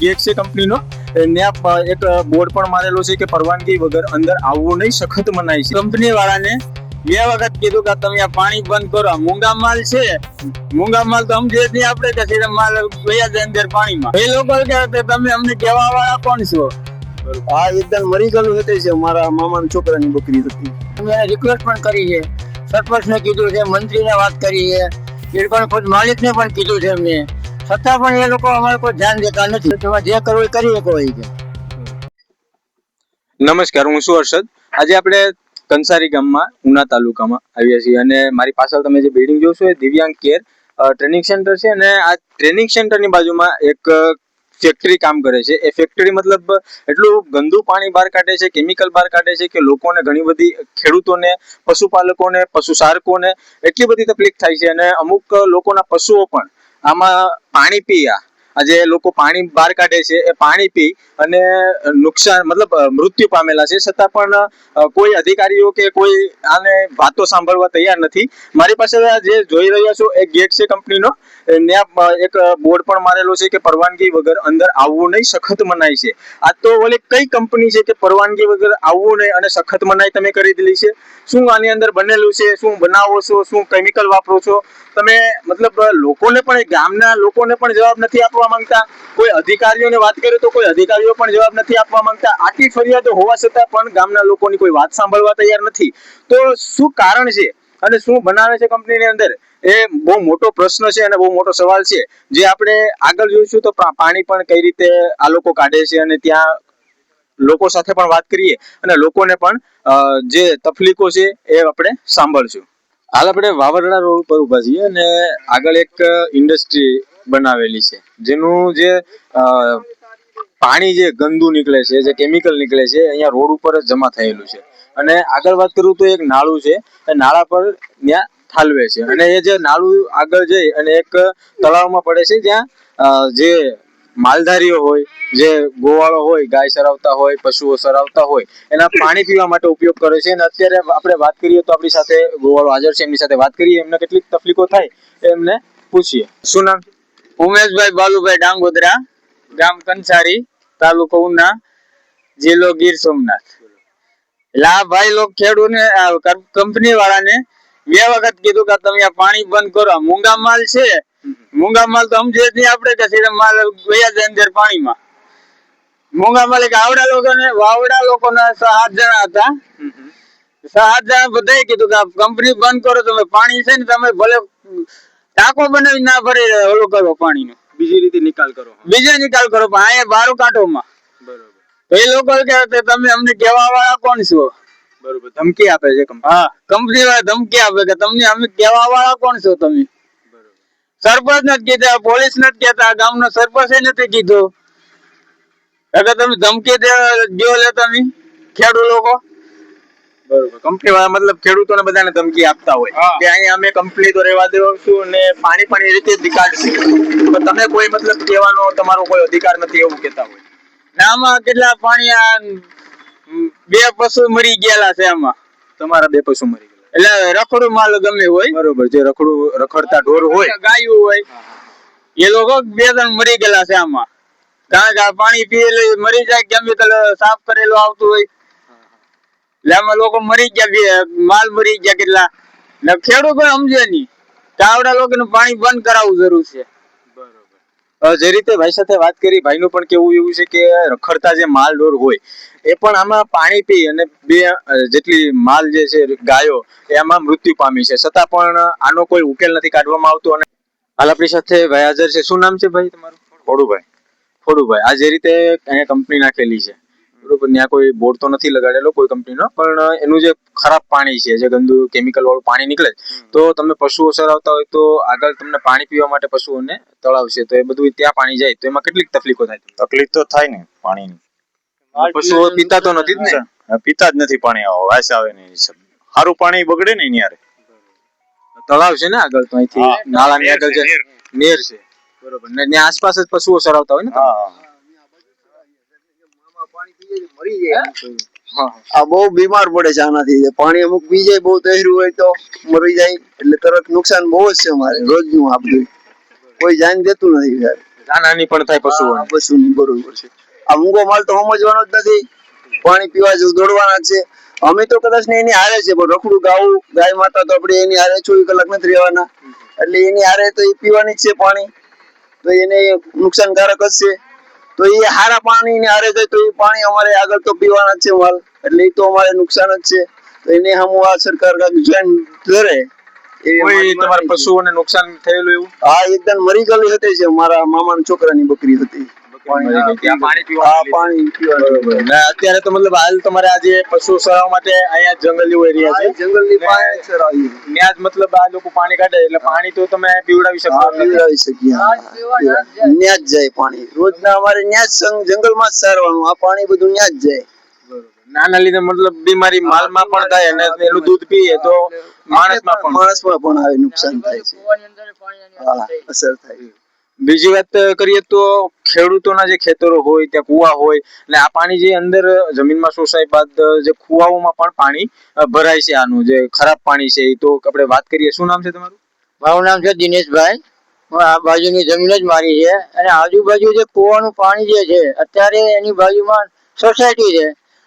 Gate છે કંપનીનો ત્યાં એક બોર્ડ પણ મારેલો છે કે પરવાનગી વગર અંદર આવવું નહીં સખત મનાય છે. કંપની વાળાને બે વખત કીધું કે તમે આ પાણી બંધ કરો. મૂંગા માલ છે. મૂંગા માલ તો સમજે નહીં આપણે કે માલ ગયા છે અંદર પાણીમાં. એ લોકો કે તમે અમને કહેવા વાળા કોણ છો? આ એકદમ મરી ગયેલું હતું છે મારા મામાના છોકરાની બકરી હતી. અમે રિક્વેસ્ટ પણ કરી છે. સરપંચને કીધું છે મંત્રીને વાત કરી છે. એ પણ ખુદ માલિકને પણ કીધું છે અમને. છતાં પણ એ લોકો અમારે કોઈ ધ્યાન દેતા નથી. જે કરવું કરી શકો એ નમસ્કાર, હું શું હર્ષદ. આજે આપણે કંસારી ગામમાં, ઉના તાલુકામાં આવ્યા છીએ અને મારી પાછળ તમે જે બિલ્ડિંગ જોશો એ દિવ્યાંગ કેર ટ્રેનિંગ સેન્ટર છે અને આ ટ્રેનિંગ સેન્ટરની બાજુમાં એક ફેક્ટરી કામ કરે છે. એ ફેક્ટરી મતલબ એટલું ગંદુ પાણી બહાર કાઢે છે કેમિકલ બહાર કાઢે છે કે લોકોને ઘણી બધી ખેડૂતોને, પશુપાલકોને પશુ સારકોને એટલી બધી તકલીફ થાય છે અને અમુક લોકોના પશુઓ પણ આમાં પાણી પીયા. આજે લોકો પાણી બહાર કાઢે છે, એ પાણી પી અને નુકસાન, મતલબ મૃત્યુ પામેલા છે. છતાં પણ કોઈ અધિકારીઓ કે કોઈ આને વાતો સાંભળવા તૈયાર નથી. મારી પાસે જે જોઈ રહ્યા છો એ ગેટ છે કંપનીનો. ત્યાં એક બોર્ડ પણ મારેલો છે કે પરવાનગી વગર અંદર આવવું નહીં, સખત મનાય છે. આ તો ઓલી કઈ કંપની છે કે પરવાનગી વગર આવવું નહીં અને સખત મનાઈ તમે કરી દીધી છે? શું આની અંદર બનેલું છે? શું બનાવો છો? શું કેમિકલ વાપરો છો? તમે, મતલબ, લોકોને પણ, ગામના લોકોને પણ જવાબ નથી આપવા માંગતા? કોઈ અધિકારીઓને વાત કરે તો કોઈ અધિકારીઓ પણ જવાબ નથી આપવા માંગતા. આટલી ફરિયાદો હોવા છતાં પણ ગામના લોકોની કોઈ વાત સાંભળવા તૈયાર નથી. તો શું કારણ છે? અને શું બનાવે છે કંપનીની અંદર? એ બહુ મોટો પ્રશ્ન છે અને બહુ મોટો સવાલ છે. જે આપણે આગળ જોઈશું તો પાણી પણ કઈ રીતે આ લોકો કાઢે છે અને ત્યાં લોકો સાથે પણ વાત કરીએ અને લોકોને પણ જે તકલીફો છે એ આપણે સાંભળશું. હાલ આપણે વાવરડા રોડ ઉપર ઊભા છીએ અને આગળ એક ઇન્ડસ્ટ્રી બનાવેલી છે. જેનું જે પાણી જે ગંદુ નીકળે છે, જે કેમિકલ નીકળે છે, અહીંયા રોડ ઉપર જ જમા થયેલું છે. અને આગળ વાત કરું તો એક નાળું છે, એ નાળા પર ત્યાં ઠાલવે છે. અને એ જે નાળું આગળ જઈ અને એક તળાવમાં પડે છે, જ્યાં જે માલધારીઓ હોય, જે ગોવાળો હોય, ગાય ચરાવતા હોય, પશુઓ ચરાવતા હોય, એના પાણી પીવા માટે ઉપયોગ કરે છે. અને અત્યારે આપણે વાત કરીએ તો આપણી સાથે ગોવાળો હાજર છે, એમની સાથે વાત કરીએ, એમને કેટલીક તકલીફો થાય, એમને પૂછીએ. શું નામ? ઉમેશભાઈ બાલુભાઈ ડાંગોદરા ગામ કંસારી તાલુકો ઉના જિલ્લો ગીર સોમનાથ. આ ભાઈ લોક ખેડૂને કંપની વાળાને બે વખત કીધું કે તમે આ પાણી બંધ કરો. મૂંગા માલ છે. મૂંગા માલ તો સમજે નહીં આપણે કે સીધા માલ ગયા જાય અંદર પાણીમાં. મૂંગા માલ એક આવડા લોકોને વાવડા લોકોના સાત જણા હતા. સાત જણા બધાએ કીધું કે કંપની બંધ કરો તમે પાણી છે ને તમે ભલે ટાંકો બનાવી ના ભરી ઓલો કરો પાણીનું. બીજી રીતે નિકાલ કરો બીજે નિકાલ કરો પણ અહીંયા બારો કાંઠોમાં. બરોબર. તો એ લોકો કે તમે અમને કહેવા વાળા કોણ છો? બરોબર. ધમકી આપે છે કંપની. હા. કંપની વાળા ધમકી આપે કે તમને અમે કહેવા વાળા કોણ છો તમે? સરપંચ નથી કીધા પોલીસ નથી કહેતા ગામનો સરપંચ નથી કીધું. એટલે તમે ધમકી દેવા જો લે તમે ખેડૂત લોકો. કંપની વાળા મતલબ ખેડૂતોને બધાને ધમકી આપતા હોય. કે અહીંયા અમે કંપની તો રહેવા દેશું ને પાણી પણ રીતે જ નીકાળશું તો તમે કોઈ મતલબ કહેવાનો તમારો કોઈ અધિકાર નથી એવું કહેતા હોય? ને આમાં કેટલા પાણી આ બે પશુ મરી ગયેલા છે આમાં. તમારા બે પશુ મરી એટલે રખડું માલ ગમે હોય. બરોબર જે રખડું રખડતા ઢોર હોય. ગાયું હોય. એ લોકો બે ત્રણ મરી ગયેલા છે આમાં. કારણ કે પાણી પીએલું મરી જાય કેમ સાફ કરેલું આવતું હોય. એટલે આમાં લોકો મરી ગયા માલ મરી ગયા કેટલા? ને ખેડૂત પણ સમજે નહીં. કે આવડા લોકોનું પાણી બંધ કરાવવું જરૂર છે. અ, જે રીતે ભાઈ સાથે વાત કરી ભાઈનું પણ કેવું એવું છે કે રખડતા જે માલ ઢોર હોય એ પણ આમાં પાણી પી અને બે જેટલી માલ જે છે ગાયો એ આમાં મૃત્યુ પામી છે. છતાં પણ આનો કોઈ ઉકેલ નથી કાઢવામાં આવતો અને હાલ આપણી સાથે ભાઈ હાજર છે. શું નામ છે ભાઈ તમારું? ફોડુભાઈ. ફોડુભાઈ. આ જે રીતે અહીંયા કંપની નાખેલી છે. બરોબર ત્યાં કોઈ બોર્ડ તો નથી લગાડેલો કોઈ કંપનીનો પણ એનું જે ખરાબ પાણી છે જે ગંદુ કેમિકલ વાળું પાણી નીકળે તો તમે પશુઓ ચરાવતા હોય તો આગળ તમને પાણી પીવા માટે પશુઓને તળાવ છે તો એ બધું ત્યાં પાણી જાય તો એમાં કેટલીક તકલીફો થાય તકલીફ તો થાય ને પાણીની. પશુઓ પીતા તો નથી જ ને? પીતા જ નથી પાણી આવો વાસ આવે ને સારું પાણી બગડે ને એની તળાવ છે ને આગળ તો અહીંથી. નાળાની આગળ જે નેર. છે. બરોબર ને આસપાસ જ પશુઓ ચરાવતા હોય ને હા. હા. જાય આ બહુ બીમાર પડે છે આનાથી. પાણી અમુક પી જાય બહુ તહેરું હોય તો મરી જાય. એટલે તરત નુકસાન બહુ જ છે અમારે રોજનું આ બધું કોઈ જાન દેતું નથી જાનહાની પણ થાય પશુ પશુની બરોબર છે. આ મૂંગો માલ તો સમજવાનો જ નથી. પાણી પીવા જેવું દોડવાના જ છે. અમે તો કદાચ ને એની હારે છે પણ રખડું ગાવું ગાય માતા તો આપણે એની હારે ચોવીસ કલાક નથી રહેવાના. એટલે એની હારે તો એ પીવાની જ છે પાણી. તો એને નુકસાનકારક જ છે. તો એ હારા પાણી ને હારે જાય તો એ પાણી અમારે આગળ તો પીવાના છે માલ. એટલે એ તો અમારે નુકસાન જ છે. તો એને હમ આ સરકાર ધ્યાન ધરે કોઈ તમારા પશુઓને નુકસાન થયેલું એવું? હા એકદમ મરી ગયેલી હતી છે મારા મામાના છોકરાની બકરી હતી. મરી ગઈ. ત્યાં પાણી પીવા હા પાણી પીવાનું ને અત્યારે તો મતલબ હાલ તમારે આજે પશુ ચરાવવા માટે અહીંયા જંગલીઓ એરિયા છે. જંગલની પાણી ચરાવી ત્યાં જ મતલબ આ લોકો પાણી કાઢે એટલે પાણી તો તમે પીવડાવી શકો. પીવડાવી શકીએ. હા, જ જાય. પાણી. રોજના અમારે ન્યા જ સંગ- જંગલમાં જ સારવાનું. આ પાણી બધું ત્યાં જ જાય. નાના લીધે મતલબ બીમારી માલમાં પણ થાય અને એનું દૂધ પીએ તો માણસમાં પણ. માણસમાં પણ આવે નુકસાન થાય છે. અસર થાય. બીજી વાત કરીએ તો ખેડૂતોના જે ખેતરો હોય, ત્યાં કુવા હોય, એટલે આ પાણી જે અંદર જમીનમાં શોષાય બાદ જે કુવાઓમાં પણ પાણી ભરાય છે આનું, જે ખરાબ પાણી છે એ તો આપણે વાત કરીએ. શું નામ છે તમારું? મારું નામ છે દિનેશભાઈ. આ બાજુની જમીન જ મારી છે. અને આજુબાજુ જે કુવાનું પાણી જે છે, અત્યારે એની બાજુમાં સોસાયટી છે.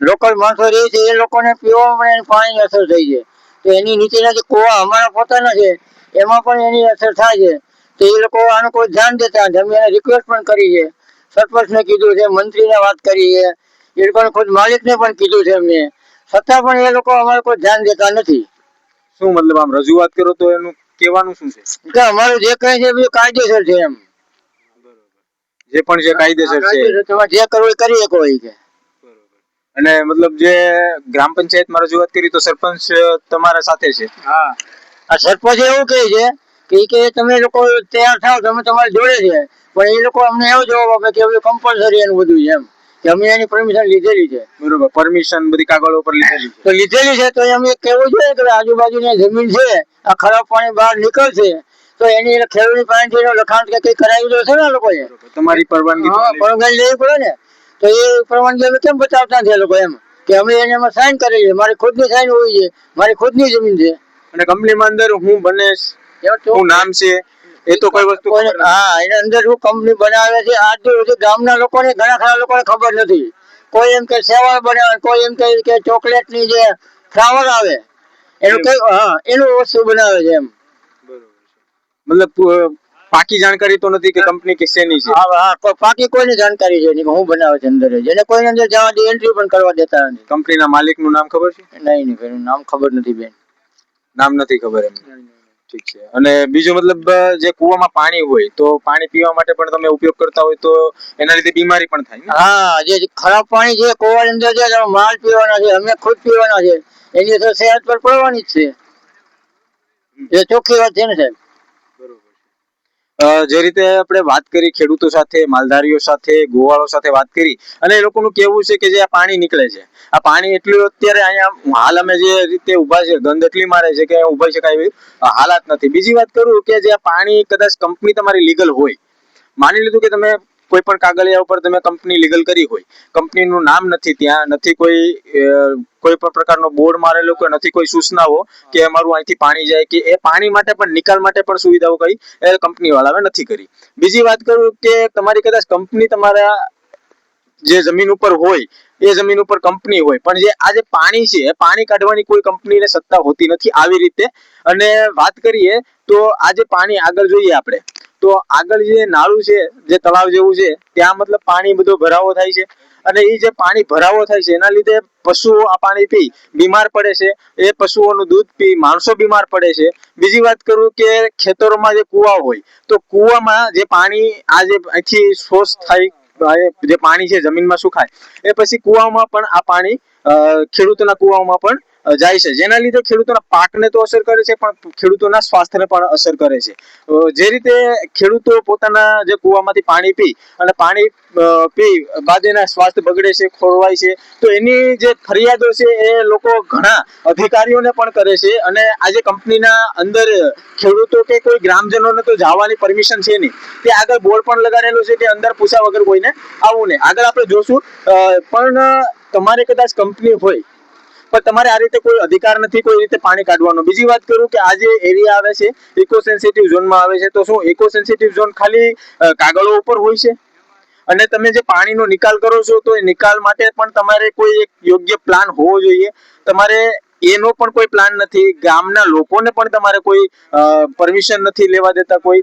લોકલ માણસો રહે છે, એ લોકોને પીવામાં પણ પાણીની અસર થઈ છે. તો એની નીચેના જે કુવા અમારા પોતાના છે, એમાં પણ એની અસર થાય છે. તો એ લોકો આનું કોઈ ધ્યાન દેતા નથી. અમે એને રિક્વેસ્ટ પણ કરી છે. સરપંચને કીધું છે મંત્રીને વાત કરી છે. એ લોકોને ખુદ માલિકને પણ કીધું છે એમને. છતાં પણ એ લોકો અમારે કોઈ ધ્યાન દેતા નથી. શું મતલબ આમ રજૂઆત કરો તો એનું કહેવાનું શું છે? કે અમારું જે કઈ છે એ કાયદેસર છે એમ. જે પણ જે કાયદેસર છે. કાયદેસર જે કરવું એ કરી શકો એ કે. અને મતલબ જે ગ્રામ પંચાયતમાં રજૂઆત કરી તો સરપંચ તમારા સાથે છે? હા. આ સરપંચ એવું કહે છે કે કે તમે લોકો તૈયાર થાવ તમે તમારી જોડે છે. પણ એ લોકો અમને એવો જવાબ આપે કે બધું કમ્પલસરી એનું બધું છે એમ. કે અમે એની પરમિશન લીધેલી છે. બરોબર પરમિશન બધી કાગળો પર લીધેલી તો લીધેલી છે તો અમે કેવું જોઈએ કે આજુબાજુની જમીન છે આ ખરાબ પાણી બહાર નીકળશે તો એની ખેડૂતની પાણી એનું લખાણ કે કંઈ કરાવી દો છે ને લોકોએ? તમારી પરવાનગી હા પરવાનગી લેવી પડે ને? તો એ પરવાનગી અમે કેમ બતાવતા છે લોકો એમ? કે અમે એને એમાં સાઈન કરી છે. મારી ખુદની સાઈન હોવી છે મારી ખુદની જમીન છે. અને કંપનીમાં અંદર હું તો શું નામ છે? એ તો કોઈ વસ્તુ. હા એના અંદર શું કંપની બનાવે છે? આજ સુધી ગામના લોકોને ઘણા ખરા લોકોને ખબર નથી. કોઈ એમ કે સેવાળ બનાવે કોઈ એમ કે ચોકલેટની જે ફ્લાવર આવે એનું કઈ હા એનું વસ્તુ બનાવે છે એમ. મતલબ પાકી જાણકારી તો નથી કે કંપની કે શેની છે? હા હા કોઈ બાકી કોઈને જાણકારી છે નહીં હું બનાવે છે અંદર જ. એને કોઈને અંદર જવા દે એન્ટ્રી પણ કરવા દેતા નથી. કંપનીના માલિકનું નામ ખબર છે? નહીં નહીં એનું નામ ખબર નથી બેન. નામ નથી ખબર એમ. ઠીક છે. અને બીજું મતલબ જે કૂવામાં પાણી હોય તો પાણી પીવા માટે પણ તમે ઉપયોગ કરતા હોય તો એના લીધે બીમારી પણ થાય હા જે ખરાબ પાણી છે કુવાની અંદર છે માલ પીવાના છે અમે ખુદ પીવાના છે એની તો સેહત પર પડવાની જ છે. એ ચોખ્ખી વાત છે ને સાહેબ? જે રીતે આપણે વાત કરી ખેડૂતો સાથે માલધારીઓ સાથે ગોવાળો સાથે વાત કરી અને એ લોકોનું કેવું છે કે જે આ પાણી નીકળે છે. આ પાણી એટલું અત્યારે અહીંયા હાલ અમે જે રીતે ઊભા છે ગંધ એટલી મારે છે કે ઊભા એવી અ, હાલાત નથી. બીજી વાત કરું કે જે આ પાણી કદાચ કંપની તમારી લીગલ હોય. માની લીધું કે તમે કોઈ પણ કાગળિયા ઉપર તમે કંપની લીગલ કરી હોય. કંપનીનું નામ નથી ત્યાં નથી કોઈ કોઈ પણ પ્રકારનો બોર્ડ મારેલો કે નથી, કોઈ સૂચનાઓ કે અમારું અહીંથી પાણી જાય કે એ પાણી માટે પણ, નિકાલ માટે પણ સુવિધાઓ કઈ એ કંપની વાળાએ નથી કરી. બીજી વાત કરું કે તમારી કદાચ કંપની તમારા જે જમીન ઉપર હોય, એ જમીન ઉપર કંપની હોય, પણ જે આ જે પાણી છે, એ પાણી કાઢવાની કોઈ કંપનીને સત્તા હોતી નથી આવી રીતે. અને વાત કરીએ તો આ જે પાણી આગળ જોઈએ આપણે તો આગળ જે નાળું છે, જે તળાવ જેવું છે, ત્યાં મતલબ પાણી બધો ભરાવો થાય છે. અને એ જે પાણી ભરાવો થાય છે, એના લીધે પશુઓ આ પાણી પી, બીમાર પડે છે. એ પશુઓનું દૂધ પી, માણસો બીમાર પડે છે. બીજી વાત કરું કે ખેતરોમાં જે કુવા હોય, તો કુવામાં જે પાણી આ જે અહીંથી શોષ થાય જે પાણી છે, જમીનમાં સુખાય, એ પછી કુવામાં પણ આ પાણી ખેડૂતોના કુવામાં પણ જાય છે. જેના લીધે ખેડૂતોના પાકને તો અસર કરે છે, પણ ખેડૂતોના સ્વાસ્થ્યને પણ અસર કરે છે. જે રીતે ખેડૂતો પોતાના જે કૂવામાંથી પાણી પી અને પાણી પી બાદ એના સ્વાસ્થ્ય બગડે છે, ખોરવાય છે, તો એની જે ફરિયાદો છે, એ લોકો ઘણા અધિકારીઓને પણ કરે છે અને આજે કંપનીના અંદર ખેડૂતો કે કોઈ ગ્રામજનોને તો જવાની પરમિશન છે નહીં. તે આગળ બોર્ડ પણ લગાડેલું છે કે અંદર પૂછ્યા વગર કોઈને આવવું નહીં. આગળ આપણે જોશું. પણ તમારે કદાચ કંપની હોય પણ તમારે આ રીતે કોઈ અધિકાર નથી, કોઈ રીતે પાણી કાઢવાનો. બીજી વાત કરું કે આ જે એરિયા આવે છે ઇકો સેન્સિટિવ ઝોનમાં આવે છે, તો શું ઇકો સેન્સિટિવ ઝોન ખાલી કાગળો ઉપર હોય છે? અને તમે જે પાણીનો નિકાલ કરો છો, તો એ નિકાલ માટે પણ તમારે કોઈ એક યોગ્ય પ્લાન હોવો જોઈએ. તમારે એનો પણ કોઈ પ્લાન નથી. ગામના લોકોને પણ તમારે કોઈ પરમિશન નથી લેવા દેતા કોઈ.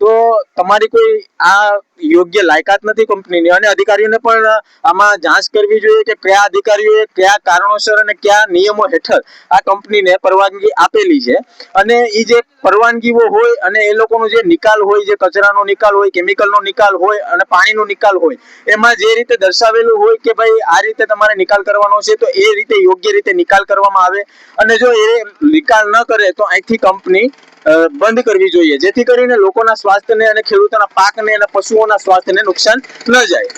તો તમારી કોઈ આ યોગ્ય લાયકાત નથી કંપનીની અને અધિકારીઓને પણ આમાં જાંચ કરવી જોઈએ કે કયા અધિકારીઓએ કયા કારણોસર અને કયા નિયમો હેઠળ આ કંપનીને પરવાનગી આપેલી છે. અને એ જે પરવાનગીઓ હોય અને એ લોકોનો જે નિકાલ હોય, જે કચરાનો નિકાલ હોય, કેમિકલનો નિકાલ હોય અને પાણીનો નિકાલ હોય, એમાં જે રીતે દર્શાવેલું હોય કે ભાઈ આ રીતે તમારે નિકાલ કરવાનો છે, તો એ રીતે યોગ્ય રીતે નિકાલ કરવામાં આવે. અને જો એ નિકાલ ન કરે, તો અહીંથી કંપની બંધ કરવી જોઈએ, જેથી કરીને લોકોના સ્વાસ્થ્યને અને ખેડૂતોના પાકને અને પશુઓના સ્વાસ્થ્યને નુકસાન ન જાય.